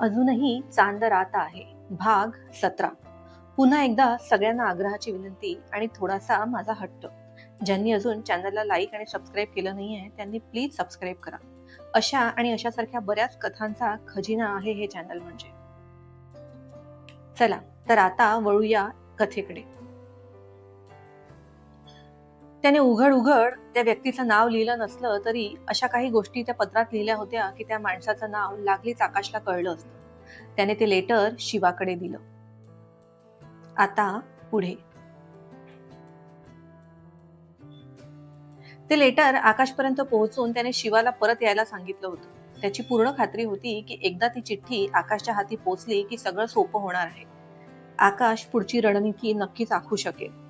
अजूनही चांद रात आहे. भाग सतरा. पुन्हा एकदा सगळ्यांना आग्रहाची विनंती आणि थोडासा माझा हट्ट. ज्यांनी अजून चॅनलला लाईक आणि सबस्क्राईब केलं नाही आहे त्यांनी प्लीज सबस्क्राईब करा. अशा आणि अशासारख्या बऱ्याच कथांचा खजिना आहे हे चॅनल म्हणजे. चला तर आता वळूया कथेकडे. त्याने उघड उघड त्या व्यक्तीचं नाव लिहिलं नसलं तरी अशा काही गोष्टी त्या पत्रात लिहिल्या होत्या की त्या माणसाचं नाव लागलीच आकाशला कळलं असतं. त्याने ते लेटर शिवाकडे दिलं. आता पुढे. ते लेटर आकाशपर्यंत पोहोचून त्याने शिवाला परत यायला सांगितलं होतं. त्याची पूर्ण खात्री होती की एकदा ती चिठ्ठी आकाशच्या हाती पोचली की सगळं सोपं होणार आहे. आकाश पुढची रणनीती नक्कीच आखू शकेल.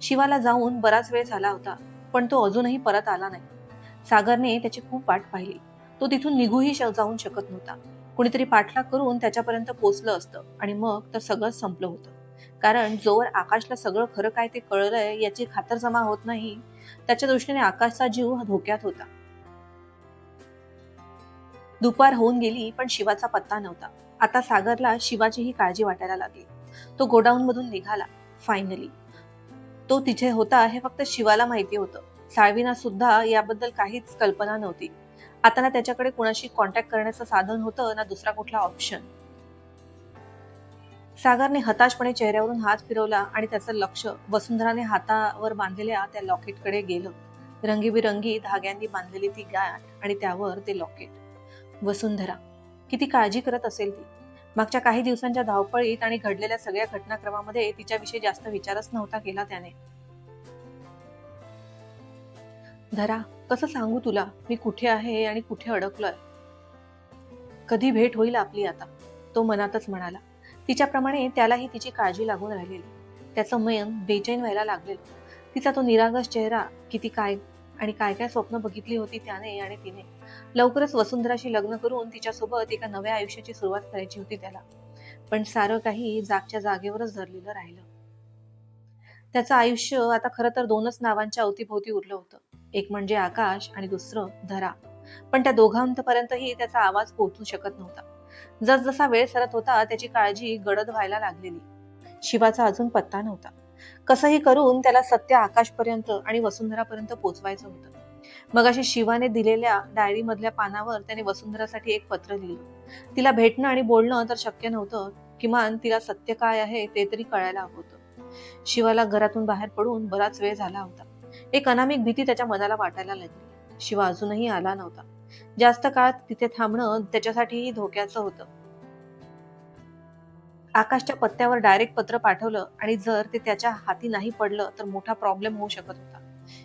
शिवाला जाऊन बराच वेळ झाला होता पण तो अजूनही परत आला नाही. सागरने त्याची खूप वाट पाहिली. तो तिथून निघूही जाऊन शकत नव्हता. कुणीतरी पाठलाग करून त्याच्यापर्यंत पोहोचलं असतं आणि मग तर सगळं संपलं होतं. कारण जोवर आकाशला सगळं खरं काय ते कळलंय याची खातरजमा होत नाही त्याच्या दृष्टीने आकाशचा जीव धोक्यात होता. दुपार होऊन गेली पण शिवाचा पत्ता नव्हता. आता सागरला शिवाचीही काळजी वाटायला लागली. तो गोडाऊन मधून निघाला फायनली तो तिथे होता हे फक्त शिवाला माहिती होतं. साळवीना सुद्धा याबद्दल काहीच कल्पना नव्हती. आता ना त्याच्याकडे कुणाशी कॉन्टॅक्ट करण्याचं साधन होतं ना दुसरा कुठला ऑप्शन सागरने हताशपणे चेहऱ्यावरून हात फिरवला आणि त्याचं लक्ष वसुंधराने हातावर बांधलेल्या त्या लॉकेटकडे गेलं. रंगीबिरंगी धाग्यांनी बांधलेली ती गाठ आणि त्यावर ते लॉकेट वसुंधरा किती काळजी करत असेल ती? मागच्या काही दिवसांच्या धावपळीत आणि घडलेल्या सगळ्या घटनाक्रमामध्ये तिच्याविषयी जास्त विचारच नव्हता केला त्याने. धरा कसं सांगू तुला? मी कुठे आहे आणि कुठे अडकलोय? कधी भेट होईल आपली आता? तो मनातच म्हणाला. तिच्याप्रमाणे त्यालाही तिची काळजी लागून राहिलेली. त्याचं मन बेचैन व्हायला लागलेलं. तिचा तो निरागस चेहरा किती काय आणि काय काय स्वप्न बघितली होती त्याने आणि तिने. लवकरच वसुंधराशी लग्न करून तिच्यासोबत एका नव्या आयुष्याची सुरुवात करायची होती त्याला. पण सारं काही जागच्या जागेवरच धरलेलं राहिलं. त्याचं आयुष्य आता खरं तर दोनच नावांच्या अवतीभोवती उरलं होतं. एक म्हणजे आकाश आणि दुसरं धरा. पण त्या दोघांपर्यंतही त्याचा आवाज पोहोचू शकत नव्हता. जसजसा वेळ सरत होता त्याची काळजी गडद व्हायला लागलेली. शिवाचा अजून पत्ता नव्हता. कसंही करून त्याला सत्य आकाशपर्यंत आणि वसुंधरापर्यंत पोचवायचं होतं. मग अशी शिवाने दिलेल्या डायरी मधल्या पानावर त्याने वसुंधरासाठी एक पत्र लिहिलं. तिला भेटणं आणि बोलणं तर शक्य नव्हतं किमान तिला सत्य काय आहे ते तरी कळायला हवं होतं. शिवाला घरातून बाहेर पडून बराच वेळ झाला होता. एक अनामिक भीती त्याच्या मनाला वाटायला लागली. शिवा अजूनही आला नव्हता. जास्त काळ तिथे थांबणं त्याच्यासाठीही धोक्याचं होतं. आकाशच्या पत्त्यावर डायरेक्ट पत्र पाठवलं आणि जर ते त्याच्या हाती नाही पडलं तर मोठा प्रॉब्लेम होऊ शकत होता.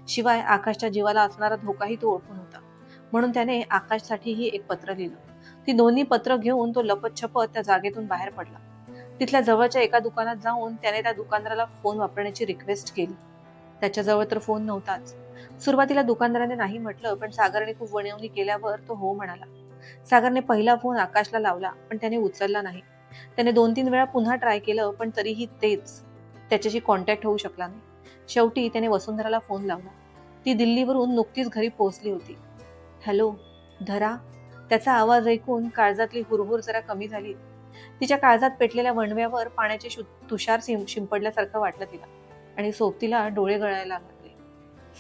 शिवाय आकाशच्या जीवाला असणारा धोकाही तो ओळखून होता. म्हणून त्याने आकाशसाठीही एक पत्र लिहिलं. ती दोन्ही पत्र घेऊन तो लपत छपत त्या जागेतून बाहेर पडला. तिथल्या जवळच्या एका दुकानात जाऊन त्याने त्या दुकानदाराला फोन वापरण्याची रिक्वेस्ट केली. त्याच्याजवळ तर फोन नव्हताच. सुरुवातीला दुकानदाराने नाही म्हटलं पण सागरने खूप वणवणी केल्यावर तो हो म्हणाला. सागरने पहिला फोन आकाशला लावला पण त्याने उचलला नाही. त्याने दोन तीन वेळा पुन्हा ट्राय केलं पण तरीही तेच. त्याच्याशी कॉन्टॅक्ट होऊ शकला नाही. शेवटी त्याने वसुंधराला फोन लावला. ती दिल्लीवरून नुकतीच घरी पोहोचली होती. हॅलो धरा. त्याचा आवाज ऐकून काळजातली हुरहुर जरा कमी झाली. तिच्या काळजात पेटलेल्या वणव्यावर पाण्याचे शु- तुषार शिंपडल्यासारखं वाटलं तिला आणि सोबतीला डोळे गळायला लागले.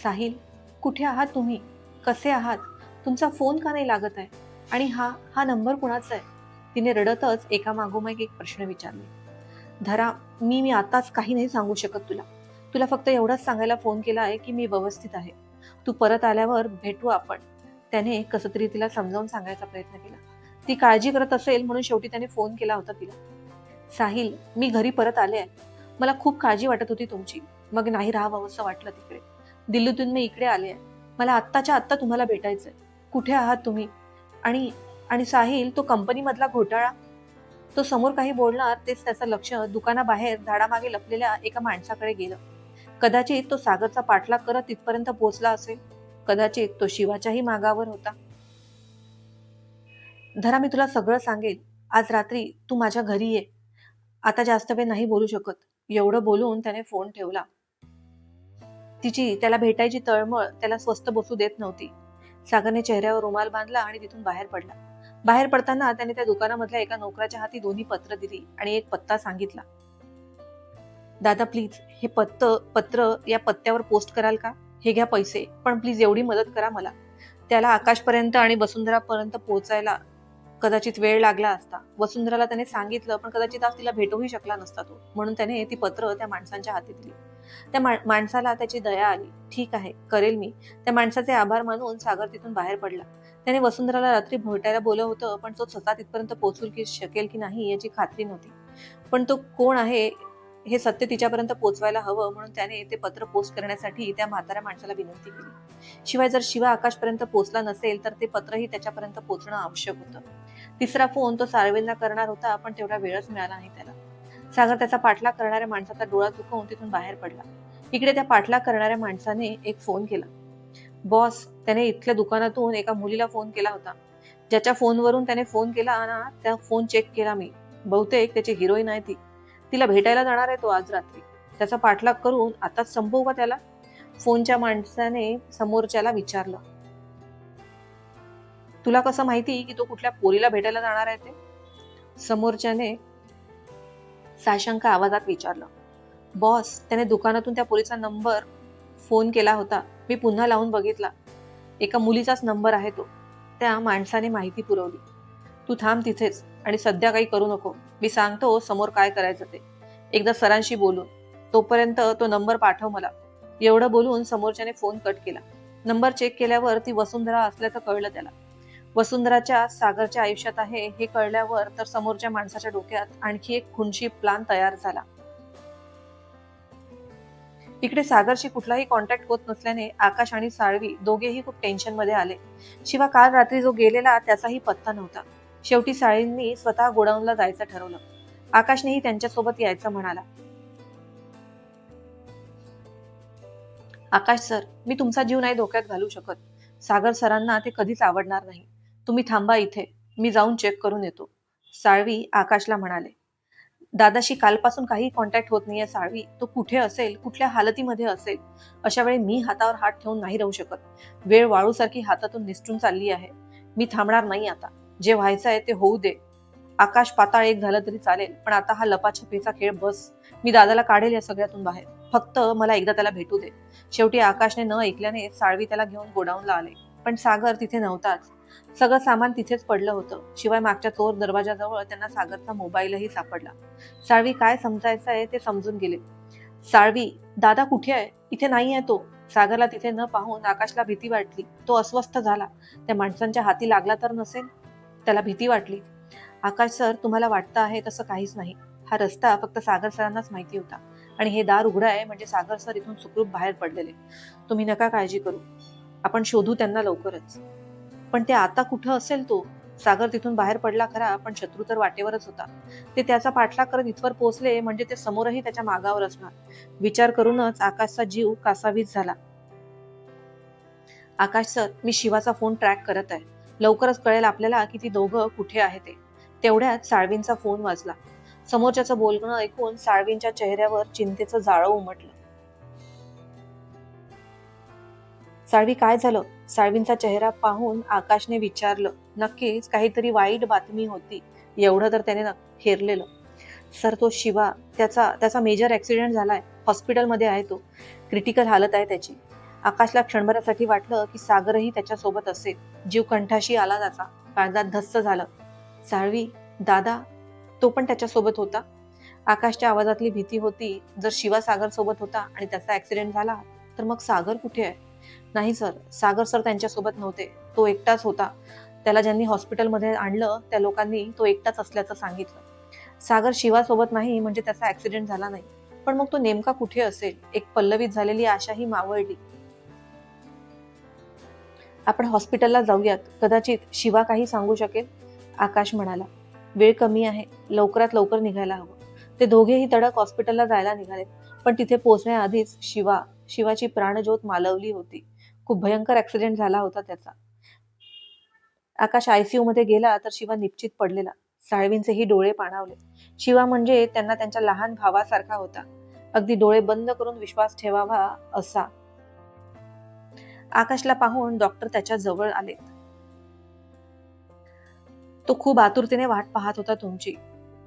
साहिल कुठे आहात तुम्ही? कसे आहात? तुमचा फोन का नाही लागत आहे? आणि हा हा नंबर कुणाचा आहे? तिने रडतच एका मागोमाग एक प्रश्न विचारले. धरा मी मी आताच काही नाही सांगू शकत तुला. तुला फक्त एवढंच सांगायला फोन केला आहे की मी व्यवस्थित आहे. तू परत आल्यावर भेटू आपण. त्याने कसं तरी तिला समजावून सांगायचा प्रयत्न केला. ती काळजी करत असेल म्हणून शेवटी त्याने फोन केला होता तिला. साहिल मी घरी परत आले आहे. मला खूप काळजी वाटत होती तुमची. मग नाही राहावं असं वाटलं तिकडे. दिल्लीतून मी इकडे आले आहे. मला आत्ताच्या आत्ता तुम्हाला भेटायचंय. कुठे आहात तुम्ही? आणि आणि साहिल तो कंपनीमधला घोटाळा? तो समोर काही बोलणार तेच त्याचं लक्ष दुकानाबाहेर झाडामागे लपलेल्या एका माणसाकडे गेलं. कदाचित तो सागरचा पाठलाग करत तिथपर्यंत पोहोचला असेल. कदाचित तो शिवाच्याही मागावर होता. धरा मी तुला सगळं सांगेल आज रात्री तू माझ्या घरी ये. आता जास्त वेळ नाही बोलू शकत. एवढं बोलून त्याने फोन ठेवला. तिची त्याला भेटायची तळमळ त्याला स्वस्थ बसू देत नव्हती. सागरने चेहऱ्यावर रुमाल बांधला आणि तिथून बाहेर पडला. बाहेर पडताना त्याने त्या दुकानामधल्या एका नोकराच्या हाती दोन्ही पत्र दिली आणि एक पत्ता सांगितला. दादा प्लीज हे पत्त पत्र या पत्त्यावर पोस्ट कराल का? हे घ्या पैसे पण प्लीज एवढी मदत करा मला. त्याला आकाशपर्यंत आणि वसुंधरापर्यंत पोहोचायला कदाचित वेळ लागला असता. वसुंधराला त्याने सांगितलं पण कदाचित आज तिला भेटूही शकला नसता तो. म्हणून त्याने ती पत्र त्या माणसांच्या हाती दिली. त्या माणसाला त्याची दया आली. ठीक आहे करेल मी. त्या माणसाचे आभार मानून सागर तिथून बाहेर पडला. त्याने वसुंधराला रात्री भोटायला बोललं होतं पण तो स्वतः तिथपर्यंत पोहोचू की शकेल की नाही याची खात्री नव्हती. पण तो कोण आहे हे सत्य तिच्यापर्यंत पोहोचवायला हवं म्हणून त्याने ते पत्र पोस्ट करण्यासाठी त्या म्हाताऱ्या माणसाला विनंती केली. शिवाय जर शिवा आकाशपर्यंत पोहोचला नसेल तर ते पत्रही त्याच्यापर्यंत पोहोचणं आवश्यक होतं. तिसरा फोन तो सार्वेलला करणार होता पण तेवढा वेळच मिळाला नाही त्याला. सागर त्याचा पाठलाग करणाऱ्या माणसाचा डोळा चुकवून तिथून बाहेर पडला. इकडे त्या पाठलाग करणाऱ्या माणसाने एक फोन केला. बॉस त्याने इथल्या दुकानातून एका मुलीला फोन केला होता. ज्याच्या फोनवरून त्याने फोन केला ना त्या फोन चेक केला मी. बहुतेक त्याची हिरोईन आहे ती. तिला भेटायला जाणार आहे तो आज रात्री. त्याचा पाठलाग करून आताच संपवू का त्याला? फोनच्या माणसाने समोरच्याला विचारलं. तुला कसं माहिती की तो कुठल्या पोरीला भेटायला जाणार आहे ते? समोरच्याने साशंक आवाजात विचारलं. बॉस त्याने दुकानातून त्या पोरीचा नंबर फोन केला होता. मी पुन्हा लावून बघितला. एका मुलीचाच नंबर आहे तो. त्या माणसाने माहिती पुरवली. तू थांब तिथेच. आणि सध्या काही करू नको. मी सांगतो समोर काय करायचं ते. एकदा सरांशी बोलून. तोपर्यंत तो नंबर पाठव मला. एवढं बोलून समोरच्याने फोन कट केला. नंबर चेक केल्यावर ती वसुंधरा असल्याचं कळलं त्याला. वसुंधराच्या सागरच्या आयुष्यात आहे हे कळल्यावर तर समोरच्या माणसाच्या डोक्यात आणखी एक खुनशी प्लान तयार झाला. इकडे सागरशी कुठलाही कॉन्टॅक्ट होत नसल्याने आकाश आणि साळवी दोघेही खूप टेन्शनमध्ये आले. शिवा काल रात्री जो गेलेला त्याचाही पत्ता नव्हता. शेवटी साळींनी स्वतः गोडाऊनला जायचं ठरवलं. आकाशनेही त्यांच्यासोबत यायचं म्हणाला. आकाश सर मी तुमचा जीव नाही धोक्यात घालू शकत. सागर सरांना ते कधीच आवडणार नाही. तुम्ही थांबा इथे. मी जाऊन चेक करून येतो. साळवी आकाशला म्हणाले. दादाशी कालपासून काही कॉन्टॅक्ट होत नाहीये साळवी. तो कुठे असेल कुठल्या हालतीमध्ये असेल अशा वेळी मी हातावर हात ठेवून नाही राहू शकत. वेळ वाळूसारखी हातातून निसटून चालली आहे. मी थांबणार नाही आता. जे व्हायचं आहे ते होऊ दे. आकाश पाताळ एक झालं तरी चालेल पण आता हा लपाछपीचा खेळ बस. मी दादाला काढेल या सगळ्यातून बाहेर. फक्त मला एकदा त्याला भेटू दे. शेवटी आकाशने न ऐकल्याने साळवी त्याला घेऊन गोडाऊनला आले. पण सागर तिथे नव्हताच. सगळं सामान तिथेच पडलं होतं. शिवाय मागच्या चोर दरवाजाजवळ त्यांना सागरचा मोबाईलही सापडला. साळवी काय समजायचं आहे ते समजून गेले. साळवी दादा कुठे आहे? इथे नाही आहे तो. सागरला तिथे न पाहून आकाशला भीती वाटली. तो अस्वस्थ झाला. त्या माणसांच्या हाती लागला तर नसेल? त्याला भीती वाटली. आकाश सर तुम्हाला वाटतं आहे तसं काहीच नाही. हा रस्ता फक्त सागर सरांनाच माहिती होता. आणि हे दार उघडं आहे म्हणजे सागर सर इथून सुखरूप बाहेर पडलेले. तुम्ही नका काळजी करू. आपण शोधू त्यांना लवकरच. पण ते आता कुठं असेल तो? सागर तिथून बाहेर पडला खरा पण शत्रू तर वाटेवरच होता. ते त्याचा पाठलाग करत इथवर पोहोचले म्हणजे ते समोरही त्याच्या मागावर असणार. विचार करूनच आकाशचा जीव कासावीस झाला. आकाश सर मी शिवाचा फोन ट्रॅक करत आहे. लवकरच कळेल आपल्याला की ती दोघं कुठे आहे ते. तेवढ्यात साळवींचा फोन वाजला. समोरच्याचं बोलणं ऐकून साळवींच्या चेहऱ्यावर चिंतेचं जाळं उमटलं. साळवी काय झालं? साळवींचा चेहरा पाहून आकाशने विचारलं. नक्कीच काहीतरी वाईट बातमी होती. एवढं तर त्याने हेरलेलं. सर तो शिवा. त्याचा त्याचा मेजर ऍक्सिडेंट झालाय. हॉस्पिटलमध्ये आहे तो. क्रिटिकल हालत आहे त्याची. आकाशला क्षणभरासाठी वाटलं की सागरही त्याच्यासोबत असेल. जीव कंठाशी आला त्याचा. काळजात धस्स झालं. साळवी दादा तो पण त्याच्यासोबत होता? आकाशच्या आवाजातली भीती होती. जर शिवा सागर सोबत होता आणि त्याचा ऍक्सिडेंट झाला तर मग सागर कुठे आहे? नाही सर सागर सर त्यांच्यासोबत नव्हते. तो एकटाच होता. त्याला ज्यांनी हॉस्पिटलमध्ये आणलं त्या लोकांनी तो एकटाच असल्याचं सांगितलं. सागर शिवासोबत नाही म्हणजे त्याचा ऍक्सिडेंट झाला नाही. पण मग तो नेमका कुठे असेल? एक पल्लवीत झालेली आशाही मावळली. आपण हॉस्पिटलला जाऊयात. कदाचित शिवा काही सांगू शकेल? आकाश म्हणाला वेळ कमी आहे. लवकरात लवकर निघायला हवं. ते दोघेही तडक हॉस्पिटलला जायला निघाले. पण तिथे पोहोचण्याआधीच शिवा शिवाची प्राणज्योत मालवली होती. खूप भयंकर ऍक्सिडेंट झाला होता त्याचा. आकाश आयसीयू मध्ये गेला तर शिवा निश्चित पडलेला. साळवींचेही डोळे पाणावले. शिवा म्हणजे त्यांना त्यांच्या लहान भावासारखा होता. अगदी डोळे बंद करून विश्वास ठेवावा असा आकाशला पाहून डॉक्टर त्याच्याजवळ आले. तो खूप आतुरतेने वाट पाहत होता तुमची.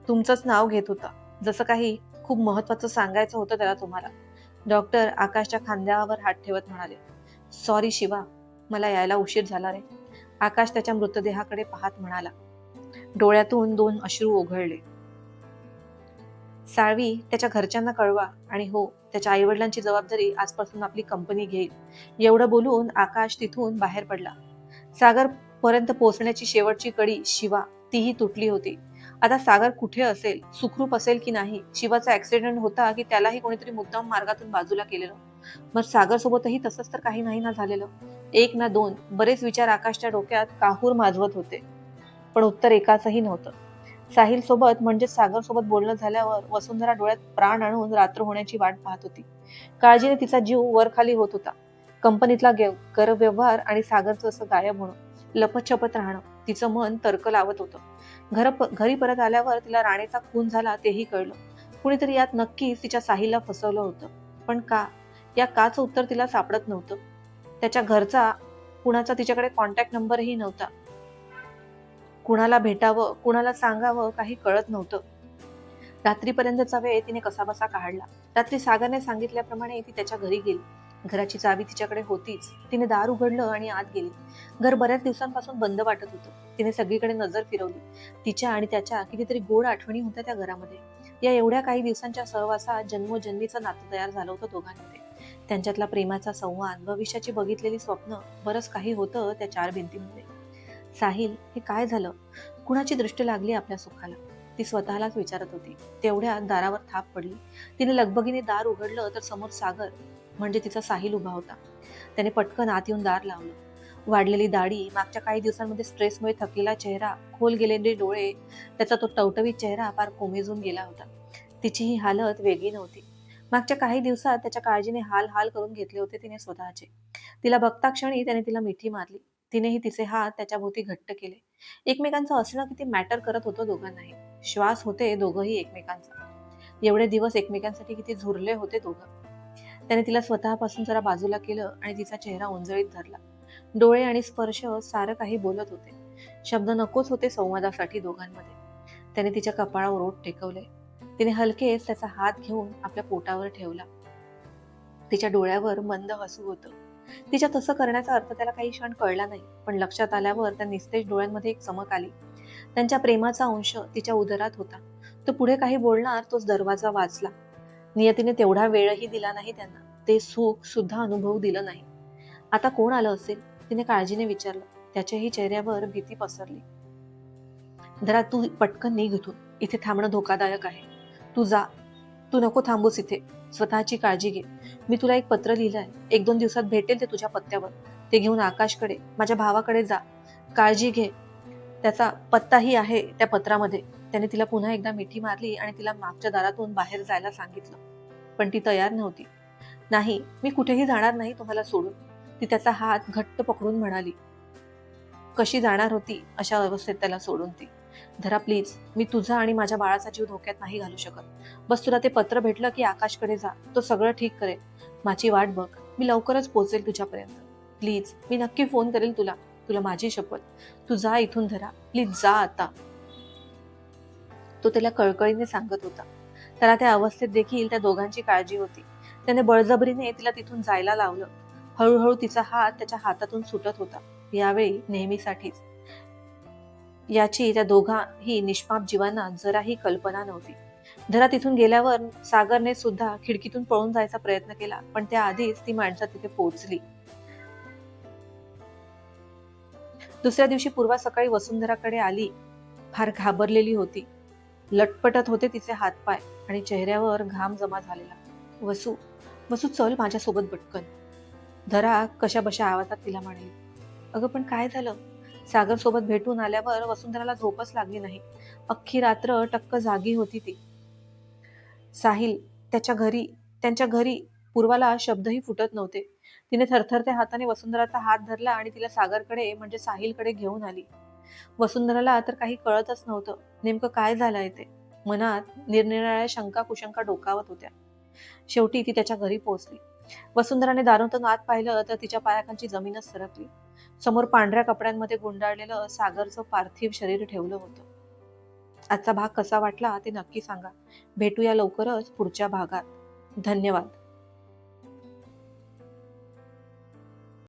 तुमचंच नाव घेत होता. जसं काही खूप महत्वाचं सांगायचं होतं त्याला तुम्हाला. डॉक्टर आकाशच्या खांद्यावर हात ठेवत म्हणाले सॉरी शिवा मला यायला उशीर झाला रे. आकाश त्याच्या मृतदेहाकडे पाहत म्हणाला. डोळ्यातून दोन अश्रू ओघळले. साळवी त्याच्या घरच्यांना कळवा. आणि हो त्याच्या आईवडिलांची जबाबदारी आजपासून आपली कंपनी घेईल. एवढं बोलून आकाश तिथून बाहेर पडला. सागर पर्यंत पोहोचण्याची शेवटची कडी शिवा तीही तुटली होती. आता सागर कुठे असेल सुखरूप असेल की नाही शिवाचा ऍक्सिडेंट होता की त्यालाही कोणीतरी मुद्दाम मार्गातून बाजूला केलेलं? मग सागर सोबतही तसंच तर काही नाही ना झालेलं? एक ना दोन बरेच विचार आकाशच्या डोक्यात काहूर माजवत होते. पण उत्तर एकाचही नव्हतं. साहिल सोबत म्हणजे सागर सोबत बोलणं झाल्यावर वसुंधरा डोळ्यात प्राण आणून रात्र होण्याची वाट पाहत होती. काळजीने तिचा जीव वर खाली होत होता. कंपनीतला गरव्यवहार आणि सागरचं असं गायब होणं लपतछपत राहणं तिचं मन तर्क लावत होतं. घर घरी परत आल्यावर तिला राणेचा खून झाला तेही कळलं. कुणीतरी यात नक्कीच तिच्या साहिलला फसवलं होतं. पण का? या काचं उत्तर तिला सापडत नव्हतं. त्याच्या घरचा कुणाचा तिच्याकडे कॉन्टॅक्ट नंबरही नव्हता. कुणाला भेटावं कुणाला सांगावं काही कळत नव्हतं. रात्रीपर्यंतचा वेळ तिने कसाबसा काढला. रात्री सागरने सांगितल्याप्रमाणे ती त्याच्या घरी गेली. घराची चावी तिच्याकडे होतीच. तिने दार उघडलं आणि आत गेली. घर बऱ्याच दिवसांपासून बंद वाटत होतं. तिने सगळीकडे नजर फिरवली. तिच्या आणि त्याच्या कितीतरी गोड आठवणी होत्या त्या घरामध्ये. या एवढ्या काही दिवसांच्या सहवासात जन्मोजन्मीचं नातं तयार झालं होतं दोघांमध्ये. त्यांच्यातला प्रेमाचा संवाद भविष्याची बघितलेली स्वप्न बरंच काही होतं त्या चार भिंतीमध्ये. साहिल हे काय झालं? कुणाची दृष्टी लागली आपल्या सुखाला? ती स्वतःलाच विचारत होती. तेवढ्या दारावर थाप पडली. तिने लगबगीने दार उघडलं तर समोर सागर म्हणजे तिचा साहिल उभा होता. त्याने पटकन आत येऊन दार लावलं. वाढलेली दाढी मागच्या काही दिवसांमध्ये स्ट्रेसमुळे थकलेला चेहरा खोल गेलेले डोळे त्याचा तो टवटवीत चेहरा फार कोमेजून गेला होता. तिची ही हालत वेगळी नव्हती. मागच्या काही दिवसात त्याच्या काळजीने हाल हाल करून घेतले होते तिने स्वतःचे. तिला बघता क्षणी त्याने तिला मिठी मारली. तिनेही तिचे हात त्याच्या भोवती घट्ट केले. एकमेकांचं असणं किती मॅटर करत होतं दोघांनाही. श्वास होते दोघंही एकमेकांचा. एवढे दिवस एकमेकांसाठी किती झुरले होते दोघं. त्याने तिला स्वतःपासून जरा बाजूला केलं आणि तिचा चेहरा उंजळीत धरला. डोळे आणि स्पर्श सारं काही बोलत होते. शब्द नकोच होते संवादासाठी दोघांमध्ये. त्याने तिच्या कपाळावर ओठ टेकवले. तिने हलकेच त्याचा हात घेऊन आपल्या पोटावर ठेवला. तिच्या डोळ्यावर मंद हसू होतं. तिच्या तसं करण्याचा अर्थ त्याला काही क्षण कळला नाही पण लक्षात आल्यावर त्या निस्तेज डोळ्यांमध्ये एक चमक आली. त्यांच्या प्रेमाचा अंश तिच्या उदरात होता. तो पुढे काही बोलणार तोच दरवाजा वाचला. नियतीने तेवढा वेळही दिला नाही त्यांना. ते सुख सुद्धा अनुभव दिलं नाही. आता कोण आलं असेल? तिने काळजीने विचारलं. त्याच्याही चेहऱ्यावर भीती पसरली. जरा तू पटकन निघ इथून. इथे थांबणं धोकादायक आहे. तू जा. तू नको थांबूस इथे. स्वतःची काळजी घे. मी तुला एक पत्र लिहिलंय. एक दोन दिवसात भेटेल ते तुझ्या पत्त्यावर. ते घेऊन आकाशकडे माझ्या भावाकडे जा. काळजी घे. त्याचा पत्ताही आहे त्या पत्रामध्ये. त्याने तिला पुन्हा एकदा मिठी मारली आणि तिला मागच्या दारातून बाहेर जायला सांगितलं. पण ती तयार नव्हती. नाही मी कुठेही जाणार नाही तुम्हाला सोडून. ती त्याचा हात घट्ट पकडून म्हणाली. कशी जाणार होती अशा अवस्थेत त्याला सोडून ती? धरा प्लीज मी तुझा आणि माझ्या बाळाचा जीव धोक्यात नाही घालू शकत. बस तुला ते पत्र भेटलं की आकाशकडे जा. तो सगळं ठीक करेल. माझी वाट बघ. मी लवकरच पोहोचेल तुझ्यापर्यंत. प्लीज मी नक्की फोन करेल तुला. तुला माझी शपथ. तू जा इथून धरा. प्लीज जा आता. तो त्याला कळकळीने सांगत होता. त्याला त्या अवस्थेत देखील त्या दोघांची काळजी होती. त्याने बळजबरीने तिला तिथून जायला लावलं. हळूहळू तिचा हात त्याच्या हातातून सुटत होता. यावेळी नेहमीसाठीच. याची त्या दोघाही निष्पाप जीवांना जराही कल्पना नव्हती. धरा तिथून गेल्यावर सागरने सुद्धा खिडकीतून पळून जायचा प्रयत्न केला पण त्या आधीच ती माणसं तिथे पोहोचली. दुसऱ्या दिवशी पूर्वा सकाळी वसुंधराकडे आली. फार घाबरलेली होती. लटपटत होते तिचे हातपाय आणि चेहऱ्यावर घाम जमा झालेला. वसू वसू चल माझ्यासोबत बटकन धरा कशा बशा आवाजात तिला म्हणाली. अगं पण काय झालं? सागर सोबत भेटून आल्यावर वसुंधराला झोपच लागली नाही. अख्खी रात्र टक्क जागी होती ती. साहिल त्याच्या घरी त्यांच्या घरी पूर्वाला शब्दही फुटत नव्हते. तिने थरथरत्या हाताने वसुंधराचा हात धरला आणि तिला सागरकडे म्हणजे साहिलकडे घेऊन आली. वसुंधराला तर काही कळतच नव्हतं. नेमकं काय झालंय ते? मनात निरनिराळ्या शंका कुशंका डोकावत होत्या. शेवटी ती त्याच्या घरी पोहोचली. वसुंधराने दारोतून आत पाहिलं तर तिच्या पायाखांची जमीनच सरकली. समोर पांढऱ्या कपड्यांमध्ये गुंडाळलेलं सागरचं पार्थिव शरीर ठेवलं होतं. आजचा भाग कसा वाटला ते नक्की सांगा. भेटूया लवकरच पुढच्या भागात. धन्यवाद.